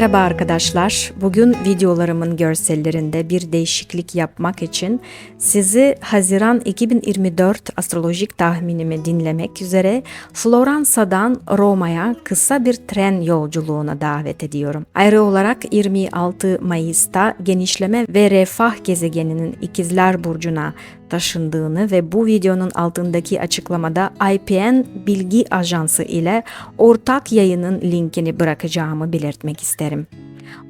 Merhaba arkadaşlar. Bugün videolarımın görsellerinde bir değişiklik yapmak için sizi Haziran 2024 astrolojik tahminimi dinlemek üzere Floransa'dan Roma'ya kısa bir tren yolculuğuna davet ediyorum. Ayrı olarak 26 Mayıs'ta genişleme ve refah gezegeninin ikizler burcuna taşındığını ve bu videonun altındaki açıklamada IPN Bilgi Ajansı ile ortak yayının linkini bırakacağımı belirtmek isterim.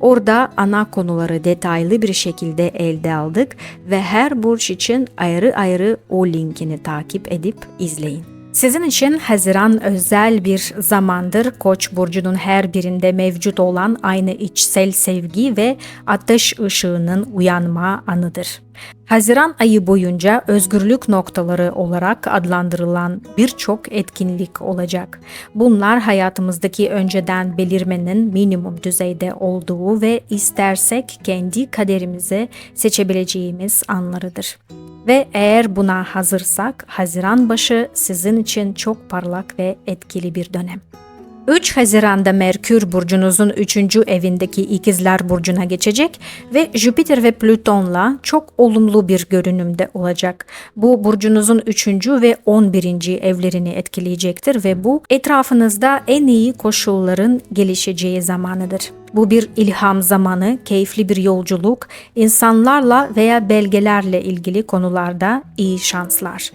Orada ana konuları detaylı bir şekilde elde aldık ve her burç için ayrı ayrı o linkini takip edip izleyin. Sizin için Haziran özel bir zamandır Koç burcunun her birinde mevcut olan aynı içsel sevgi ve ateş ışığının uyanma anıdır. Haziran ayı boyunca özgürlük noktaları olarak adlandırılan birçok etkinlik olacak. Bunlar hayatımızdaki önceden belirmenin minimum düzeyde olduğu ve istersek kendi kaderimizi seçebileceğimiz anlarıdır. Ve eğer buna hazırsak Haziran başı sizin için çok parlak ve etkili bir dönem. 3 Haziran'da Merkür burcunuzun 3. evindeki ikizler burcuna geçecek ve Jüpiter ve Plüton'la çok olumlu bir görünümde olacak. Bu burcunuzun 3. ve 11. evlerini etkileyecektir ve bu etrafınızda en iyi koşulların gelişeceği zamanıdır. Bu bir ilham zamanı, keyifli bir yolculuk, insanlarla veya belgelerle ilgili konularda iyi şanslar.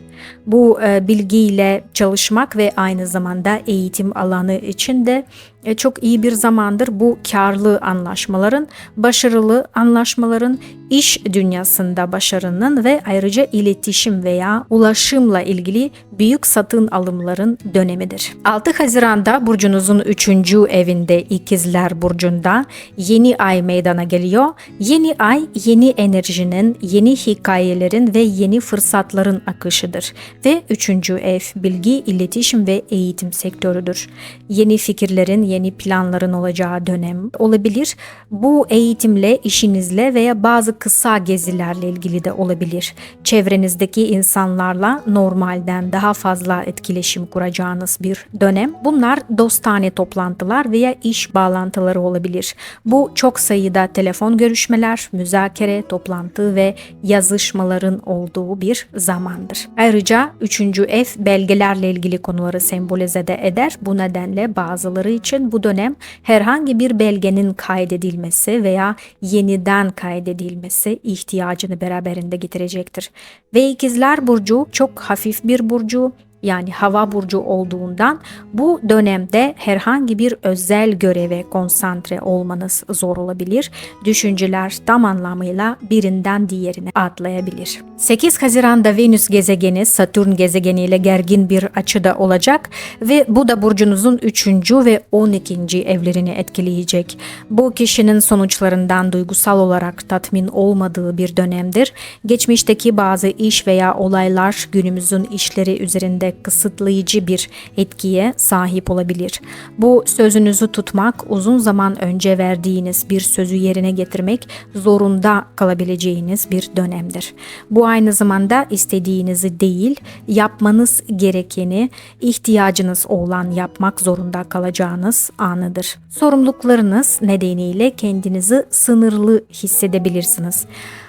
Bu e, bilgiyle çalışmak ve aynı zamanda eğitim alanı için de çok iyi bir zamandır bu karlı anlaşmaların, başarılı anlaşmaların, iş dünyasında başarının ve ayrıca iletişim veya ulaşımla ilgili büyük satın alımların dönemidir. 6 Haziran'da burcunuzun 3. evinde İkizler burcunda yeni ay meydana geliyor. Yeni ay yeni enerjinin, yeni hikayelerin ve yeni fırsatların akışıdır ve 3. ev bilgi, iletişim ve eğitim sektörüdür. Yeni fikirlerin, yeni planların olacağı dönem olabilir. Bu eğitimle, işinizle veya bazı kısa gezilerle ilgili de olabilir. Çevrenizdeki insanlarla normalden daha fazla etkileşim kuracağınız bir dönem. Bunlar dostane toplantılar veya iş bağlantıları olabilir. Bu çok sayıda telefon görüşmeler, müzakere, toplantı ve yazışmaların olduğu bir zamandır. Ayrıca 3. ev belgelerle ilgili konuları sembolize de eder. Bu nedenle bazıları için bu dönem herhangi bir belgenin kaydedilmesi veya yeniden kaydedilmesi ihtiyacını beraberinde getirecektir. Ve ikizler burcu çok hafif bir burcu, yani hava burcu olduğundan bu dönemde herhangi bir özel göreve konsantre olmanız zor olabilir. Düşünceler tam anlamıyla birinden diğerine atlayabilir. 8 Haziran'da Venüs gezegeni Satürn gezegeniyle gergin bir açıda olacak ve bu da burcunuzun 3. ve 12. evlerini etkileyecek. Bu kişinin sonuçlarından duygusal olarak tatmin olmadığı bir dönemdir. Geçmişteki bazı iş veya olaylar günümüzün işleri üzerinde kısıtlayıcı bir etkiye sahip olabilir. Bu sözünüzü tutmak, uzun zaman önce verdiğiniz bir sözü yerine getirmek zorunda kalabileceğiniz bir dönemdir. Bu aynı zamanda istediğinizi değil, yapmanız gerekeni, ihtiyacınız olan yapmak zorunda kalacağınız anıdır. Sorumluluklarınız nedeniyle kendinizi sınırlı hissedebilirsiniz.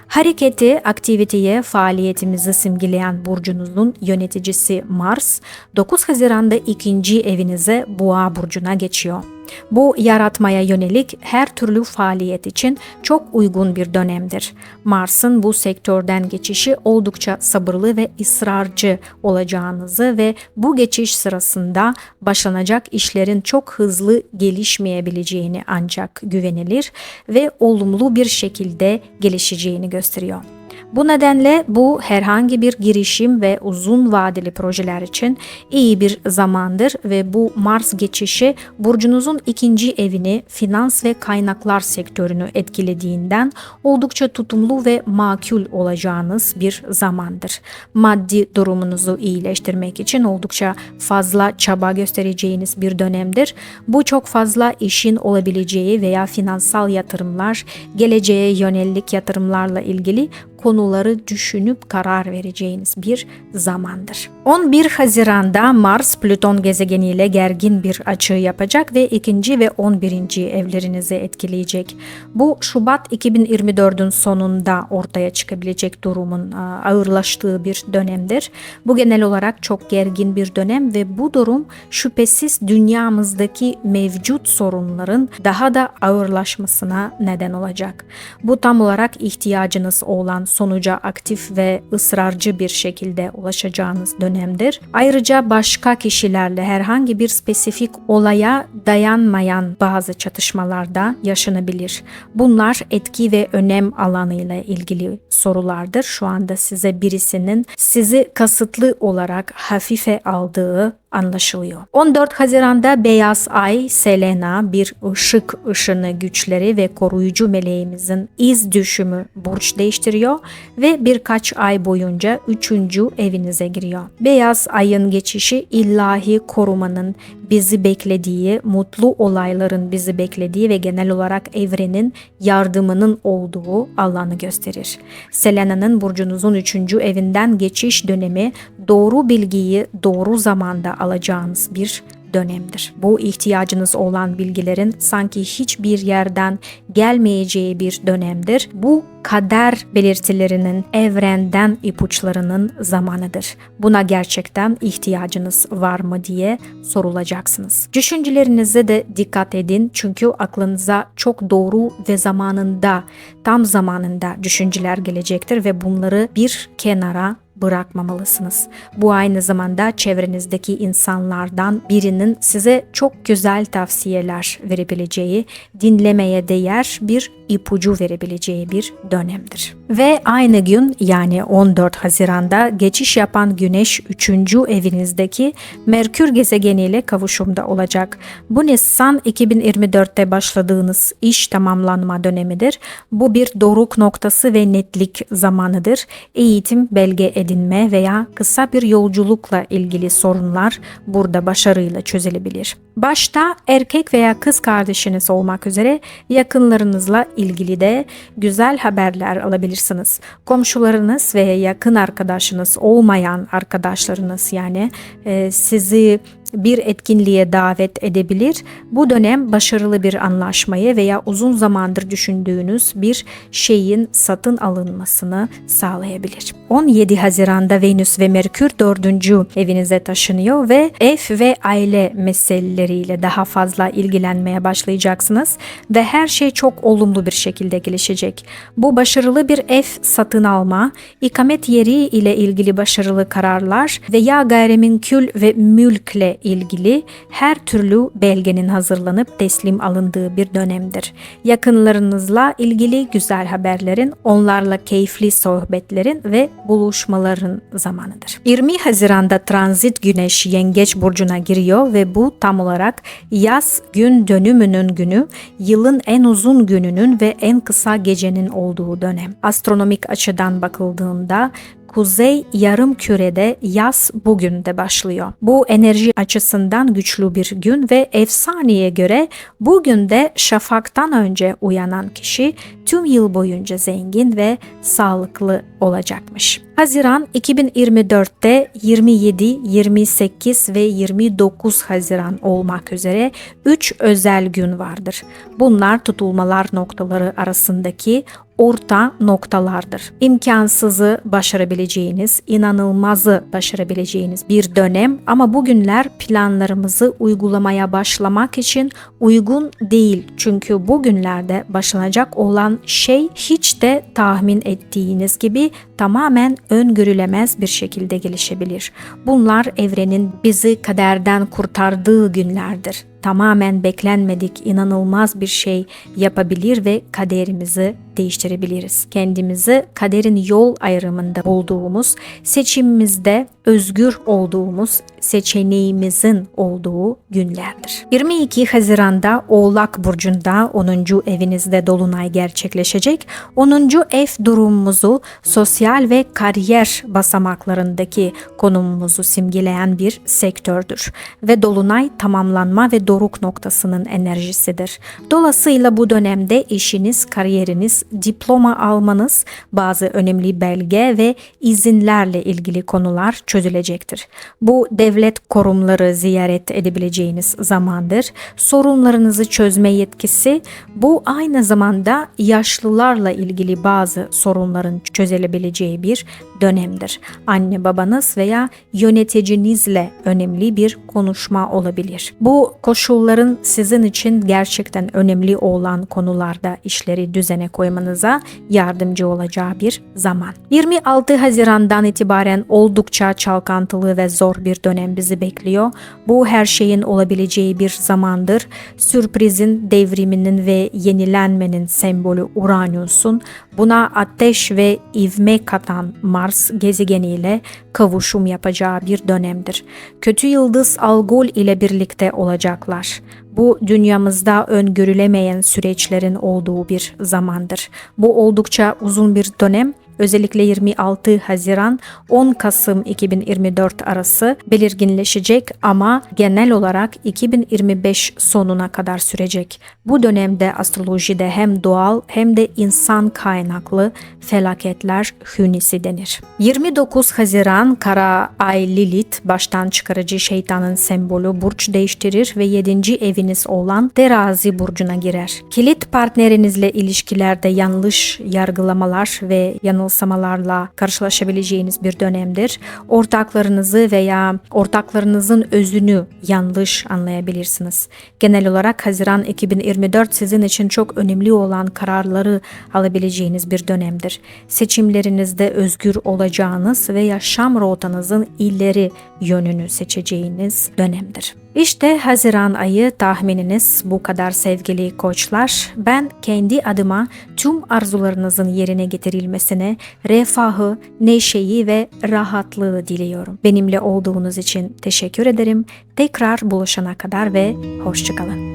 Hareketi, aktiviteye, faaliyetimizi simgeleyen burcunuzun yöneticisi Mars 9 Haziran'da ikinci evinize Boğa burcuna geçiyor. Bu yaratmaya yönelik her türlü faaliyet için çok uygun bir dönemdir. Mars'ın bu sektörden geçişi oldukça sabırlı ve ısrarcı olacağınızı ve bu geçiş sırasında başlanacak işlerin çok hızlı gelişmeyebileceğini ancak güvenilir ve olumlu bir şekilde gelişeceğini gösteriyor. Bu nedenle bu herhangi bir girişim ve uzun vadeli projeler için iyi bir zamandır ve bu Mars geçişi burcunuzun ikinci evini finans ve kaynaklar sektörünü etkilediğinden oldukça tutumlu ve makul olacağınız bir zamandır. Maddi durumunuzu iyileştirmek için oldukça fazla çaba göstereceğiniz bir dönemdir. Bu çok fazla işin olabileceği veya finansal yatırımlar, geleceğe yönelik yatırımlarla ilgili konuları düşünüp karar vereceğiniz bir zamandır. 11 Haziran'da Mars Plüton gezegeniyle gergin bir açı yapacak ve ikinci ve 11. evlerinizi etkileyecek. Bu Şubat 2024'ün sonunda ortaya çıkabilecek durumun ağırlaştığı bir dönemdir. Bu genel olarak çok gergin bir dönem ve bu durum şüphesiz dünyamızdaki mevcut sorunların daha da ağırlaşmasına neden olacak. Bu tam olarak ihtiyacınız olan sonuca aktif ve ısrarcı bir şekilde ulaşacağınız dönemdir. Ayrıca başka kişilerle herhangi bir spesifik olaya dayanmayan bazı çatışmalarda yaşanabilir. Bunlar etki ve önem alanıyla ilgili sorulardır. Şu anda size birisinin sizi kasıtlı olarak hafife aldığı anlaşılıyor. 14 Haziran'da Beyaz Ay, Selena bir ışık ışını güçleri ve koruyucu meleğimizin iz düşümü burç değiştiriyor ve birkaç ay boyunca 3. evinize giriyor. Beyaz Ay'ın geçişi ilahi korumanın bizi beklediği, mutlu olayların bizi beklediği ve genel olarak evrenin yardımının olduğu alanı gösterir. Selena'nın burcunuzun 3. evinden geçiş dönemi doğru bilgiyi doğru zamanda alacağınız bir dönemdir. Bu ihtiyacınız olan bilgilerin sanki hiçbir yerden gelmeyeceği bir dönemdir. Bu kader belirtilerinin evrenden ipuçlarının zamanıdır. Buna gerçekten ihtiyacınız var mı diye sorulacaksınız. Düşüncelerinize de dikkat edin çünkü aklınıza çok doğru ve zamanında, tam zamanında düşünceler gelecektir ve bunları bir kenara bırakmamalısınız. Bu aynı zamanda çevrenizdeki insanlardan birinin size çok güzel tavsiyeler verebileceği, dinlemeye değer bir ipucu verebileceği bir dönemdir. Ve aynı gün yani 14 Haziran'da geçiş yapan Güneş 3. evinizdeki Merkür gezegeniyle kavuşumda olacak. Bu Nisan 2024'te başladığınız iş tamamlanma dönemidir. Bu bir doruk noktası ve netlik zamanıdır. Eğitim, belge edinme veya kısa bir yolculukla ilgili sorunlar burada başarıyla çözülebilir. Başta erkek veya kız kardeşiniz olmak üzere yakınlarınızla ilgili de güzel haberler alabilirsiniz. Komşularınız ve yakın arkadaşınız olmayan arkadaşlarınız yani e, sizi bir etkinliğe davet edebilir. Bu dönem başarılı bir anlaşmayı veya uzun zamandır düşündüğünüz bir şeyin satın alınmasını sağlayabilir. 17 Haziran'da Venüs ve Merkür 4. evinize taşınıyor ve ev ve aile meseleleriyle daha fazla ilgilenmeye başlayacaksınız ve her şey çok olumlu bir şekilde gelişecek. Bu başarılı bir ev satın alma, ikamet yeri ile ilgili başarılı kararlar veya gayrimenkul ve mülkle ilgili her türlü belgenin hazırlanıp teslim alındığı bir dönemdir. Yakınlarınızla ilgili güzel haberlerin, onlarla keyifli sohbetlerin ve buluşmaların zamanıdır. 20 Haziran'da transit güneş yengeç burcuna giriyor ve bu tam olarak yaz gün dönümünün günü, yılın en uzun gününün ve en kısa gecenin olduğu dönem. Astronomik açıdan bakıldığında kuzey yarım kürede yaz bugün de başlıyor. Bu enerji açısından güçlü bir gün ve efsaneye göre bugün de şafaktan önce uyanan kişi tüm yıl boyunca zengin ve sağlıklı olacakmış. Haziran 2024'te 27, 28 ve 29 Haziran olmak üzere 3 özel gün vardır. Bunlar tutulmalar noktaları arasındaki orta noktalardır. İmkansızı başarabileceğiniz, inanılmazı başarabileceğiniz bir dönem ama bugünler planlarımızı uygulamaya başlamak için uygun değil. Çünkü bugünlerde başlanacak olan şey hiç de tahmin ettiğiniz gibi tamamen öngörülemez bir şekilde gelişebilir. Bunlar evrenin bizi kaderden kurtardığı günlerdir tamamen beklenmedik inanılmaz bir şey yapabilir ve kaderimizi değiştirebiliriz. Kendimizi kaderin yol ayrımında bulduğumuz, seçimimizde özgür olduğumuz, seçeneğimizin olduğu günlerdir. 22 Haziran'da Oğlak Burcu'nda 10. evinizde Dolunay gerçekleşecek. 10. ev durumumuzu sosyal sosyal ve kariyer basamaklarındaki konumumuzu simgeleyen bir sektördür ve dolunay tamamlanma ve doruk noktasının enerjisidir. Dolayısıyla bu dönemde işiniz, kariyeriniz, diploma almanız, bazı önemli belge ve izinlerle ilgili konular çözülecektir. Bu devlet kurumları ziyaret edebileceğiniz zamandır. Sorunlarınızı çözme yetkisi bu aynı zamanda yaşlılarla ilgili bazı sorunların çözülebileceği bir dönemdir. Anne babanız veya yöneticinizle önemli bir konuşma olabilir. Bu koşulların sizin için gerçekten önemli olan konularda işleri düzene koymanıza yardımcı olacağı bir zaman. 26 Haziran'dan itibaren oldukça çalkantılı ve zor bir dönem bizi bekliyor. Bu her şeyin olabileceği bir zamandır. Sürprizin, devriminin ve yenilenmenin sembolü Uranüs'un buna ateş ve ivme katan Mars gezegeniyle kavuşum yapacağı bir dönemdir. Kötü yıldız Algol ile birlikte olacaklar. Bu dünyamızda öngörülemeyen süreçlerin olduğu bir zamandır. Bu oldukça uzun bir dönem özellikle 26 Haziran 10 Kasım 2024 arası belirginleşecek ama genel olarak 2025 sonuna kadar sürecek. Bu dönemde astrolojide hem doğal hem de insan kaynaklı felaketler hünisi denir. 29 Haziran Kara Ay Lilith baştan çıkarıcı şeytanın sembolü burç değiştirir ve 7. eviniz olan terazi burcuna girer. Kilit partnerinizle ilişkilerde yanlış yargılamalar ve yanılsamalarla karşılaşabileceğiniz bir dönemdir. Ortaklarınızı veya ortaklarınızın özünü yanlış anlayabilirsiniz. Genel olarak Haziran 2024 sizin için çok önemli olan kararları alabileceğiniz bir dönemdir. Seçimlerinizde özgür olacağınız ve yaşam rotanızın ileri yönünü seçeceğiniz dönemdir. İşte Haziran ayı tahmininiz bu kadar sevgili koçlar. Ben kendi adıma tüm arzularınızın yerine getirilmesine refahı, neşeyi ve rahatlığı diliyorum. Benimle olduğunuz için teşekkür ederim. Tekrar buluşana kadar ve hoşçakalın.